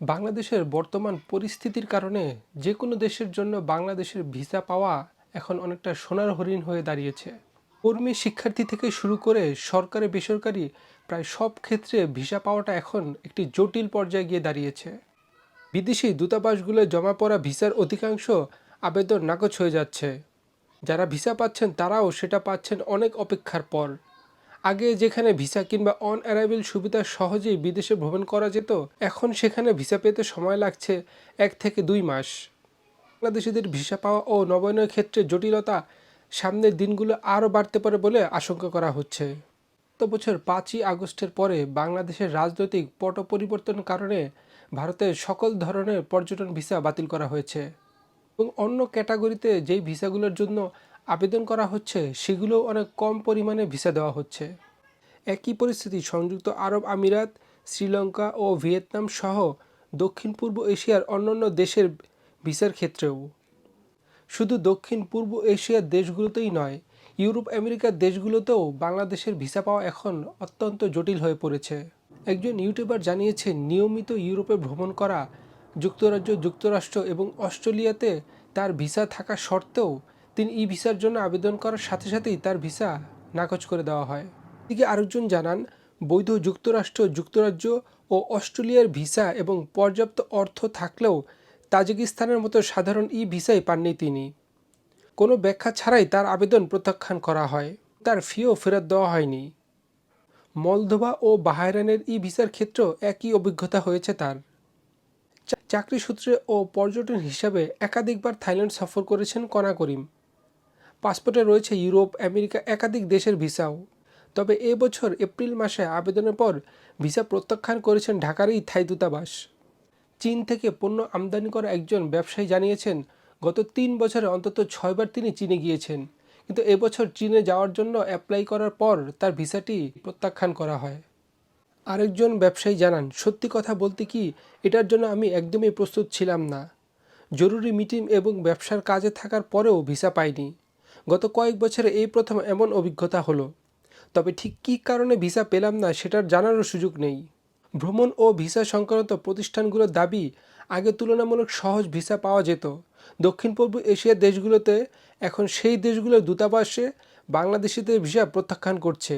বাংলাদেশের বর্তমান পরিস্থিতির কারণে যে কোনো দেশের জন্য বাংলাদেশের ভিসা পাওয়া এখন অনেকটা সোনার হরিণ হয়ে দাঁড়িয়েছে। কর্মী শিক্ষার্থী থেকে শুরু করে সরকারি, বেসরকারি প্রায় সব ক্ষেত্রে ভিসা পাওয়াটা এখন একটি জটিল পর্যায়ে গিয়ে দাঁড়িয়েছে। বিদেশি দূতাবাসগুলো জমা পড়া ভিসার অধিকাংশ আবেদন নাকচ হয়ে যাচ্ছে। যারা ভিসা পাচ্ছেন তারাও সেটা পাচ্ছেন অনেক অপেক্ষার পর। আগে যেখানে ভিসা কিংবা অন অ্যারাইভেল সুবিধা সহজেই বিদেশে ভ্রমণ করা যেত, এখন সেখানে ভিসা পেতে সময় লাগছে এক থেকে দুই মাস। বাংলাদেশিদের ভিসা পাওয়া ও নবায়নের ক্ষেত্রে জটিলতা সামনের দিনগুলো আরও বাড়তে পারে বলে আশঙ্কা করা হচ্ছে। গত বছর পাঁচই আগস্টের পরে বাংলাদেশের রাজনৈতিক পট পরিবর্তন কারণে ভারতের সকল ধরনের পর্যটন ভিসা বাতিল করা হয়েছে এবং অন্য ক্যাটাগরিতে যেই ভিসাগুলোর জন্য আবেদন করা হচ্ছে সেগুলোও অনেক কম পরিমাণে ভিসা দেওয়া হচ্ছে। একই পরিস্থিতি, সংযুক্ত আরব আমিরাত, শ্রীলঙ্কা ও ভিয়েতনাম সহ দক্ষিণ পূর্ব এশিয়ার অন্যান্য দেশের ভিসার ক্ষেত্রেও। শুধু দক্ষিণ পূর্ব এশিয়ার দেশগুলোতেই নয়, ইউরোপ, আমেরিকার দেশগুলোতেও বাংলাদেশের ভিসা পাওয়া এখন অত্যন্ত জটিল হয়ে পড়েছে। একজন ইউটিউবার জানিয়েছেন, নিয়মিত ইউরোপে ভ্রমণ করা যুক্তরাজ্য, যুক্তরাষ্ট্র এবং অস্ট্রেলিয়াতে তার ভিসা থাকা সত্ত্বেও তিনি ই ভিসার জন্য আবেদন করার সাথে সাথেই তার ভিসা নাকচ করে দেওয়া হয়। এদিকে আরেকজন জানান, বৈধ যুক্তরাষ্ট্র, যুক্তরাজ্য ও অস্ট্রেলিয়ার ভিসা এবং পর্যাপ্ত অর্থ থাকলেও তাজিকিস্তানের মতো সাধারণ ই ভিসাই পাননি তিনি। কোনো ব্যাখ্যা ছাড়াই তার আবেদন প্রত্যাখ্যান করা হয়। তার ফিও ফেরত দেওয়া হয়নি। মলদোভা ও বাহারানের ই ভিসার ক্ষেত্রেও একই অভিজ্ঞতা হয়েছে তার। চাকরি সূত্রে ও পর্যটন হিসাবে একাধিকবার থাইল্যান্ড সফর করেছেন কনা করিম। পাসপোর্টে রয়েছে ইউরোপ, আমেরিকা, একাধিক দেশের ভিসাও। তবে এ বছর এপ্রিল মাসে আবেদনের পর ভিসা প্রত্যাখ্যান করেছেন ঢাকারই থাই দূতাবাস। চীন থেকে পণ্য আমদানি করা একজন ব্যবসায়ী জানিয়েছেন, গত তিন বছরে অন্তত ছয়বার তিনি চীনে গিয়েছেন। কিন্তু এবছর চীনে যাওয়ার জন্য অ্যাপ্লাই করার পর তার ভিসাটি প্রত্যাখ্যান করা হয়। আরেকজন ব্যবসায়ী জানান, সত্যি কথা বলতে কি, এটার জন্য আমি একদমই প্রস্তুত ছিলাম না। জরুরি মিটিং এবং ব্যবসার কাজে থাকার পরেও ভিসা পাইনি। গত কয়েক বছরে এই প্রথম এমন অভিজ্ঞতা হলো। তবে ঠিক কী কারণে ভিসা পেলাম না সেটার জানারও সুযোগ নেই। ভ্রমণ ও ভিসা সংক্রান্ত প্রতিষ্ঠানগুলোর দাবি আগে তুলনামূলক সহজ ভিসা পাওয়া যেত। দক্ষিণ পূর্ব এশিয়ার দেশগুলোতে এখন সেই দেশগুলোর দূতাবাসে বাংলাদেশিদের ভিসা প্রত্যাখ্যান করছে।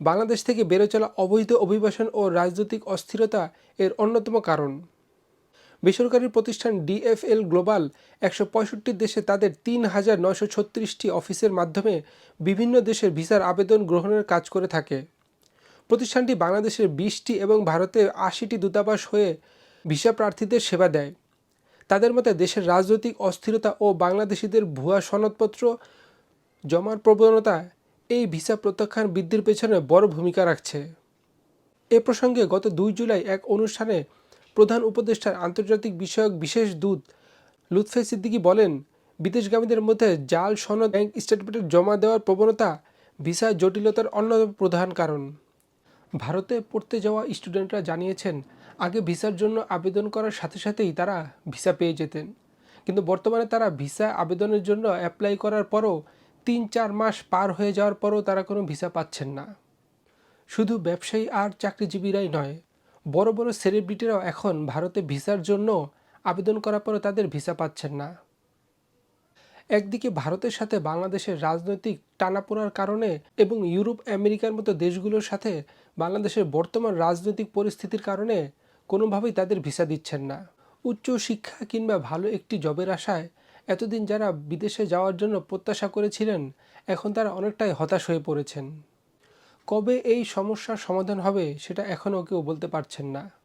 বাংলাদেশ থেকে বেড়ে চলা অবৈধ অভিবাসন ও রাজনৈতিক অস্থিরতা এর অন্যতম কারণ। বেসরকারি প্রতিষ্ঠান ডিএফএল গ্লোবাল একশো পঁয়ষট্টি দেশে তাদের তিন হাজার নয়শো ছত্রিশটি অফিসের মাধ্যমে বিভিন্ন দেশের ভিসার আবেদন গ্রহণের কাজ করে থাকে। প্রতিষ্ঠানটি বাংলাদেশের বিশটি এবং ভারতে আশিটি দূতাবাস হয়ে ভিসা প্রার্থীদের সেবা দেয়। তাদের মতে, দেশের রাজনৈতিক অস্থিরতা ও বাংলাদেশিদের ভুয়া সনদপত্র জমার প্রবণতা এই ভিসা প্রত্যাখ্যান বৃদ্ধির পেছনে বড় ভূমিকা রাখছে। এ প্রসঙ্গে গত দুই জুলাই এক অনুষ্ঠানে প্রধান উপদেষ্টার আন্তর্জাতিক বিষয়ক বিশেষ দূত লুৎফে সিদ্দিকী বলেন, বিদেশগামীদের মধ্যে জাল সনদ ব্যাংক স্টেটমেন্টে জমা দেওয়ার প্রবণতা ভিসা জটিলতার অন্যতম প্রধান কারণ। ভারতে পড়তে যাওয়া স্টুডেন্টরা জানিয়েছেন, আগে ভিসার জন্য আবেদন করার সাথে সাথেই তারা ভিসা পেয়ে যেতেন। কিন্তু বর্তমানে তারা ভিসা আবেদনের জন্য অ্যাপ্লাই করার পরও তিন চার মাস পার হয়ে যাওয়ার পরও তারা কোনো ভিসা পাচ্ছেন না। শুধু ব্যবসায়ী আর চাকরিজীবীরাই নয় বড় বড় সেলিব্রিটিরাও এখন ভারতে ভিসার জন্য আবেদন করার পরও তাদের ভিসা পাচ্ছেন না। একদিকে ভারতের সাথে বাংলাদেশের রাজনৈতিক টানাপোড়ার কারণে এবং ইউরোপ, আমেরিকার মতো দেশগুলোর সাথে বাংলাদেশের বর্তমান রাজনৈতিক পরিস্থিতির কারণে কোনোভাবেই তাদের ভিসা দিচ্ছেন না। উচ্চ শিক্ষা কিংবা ভালো একটি জবের আশায় এতদিন যারা বিদেশে যাওয়ার জন্য প্রত্যাশা করেছিলেন, এখন তারা অনেকটাই হতাশ হয়ে পড়েছেন। কবে এই সমস্যার সমাধান হবে সেটা এখনও কেউ বলতে পারছেন না।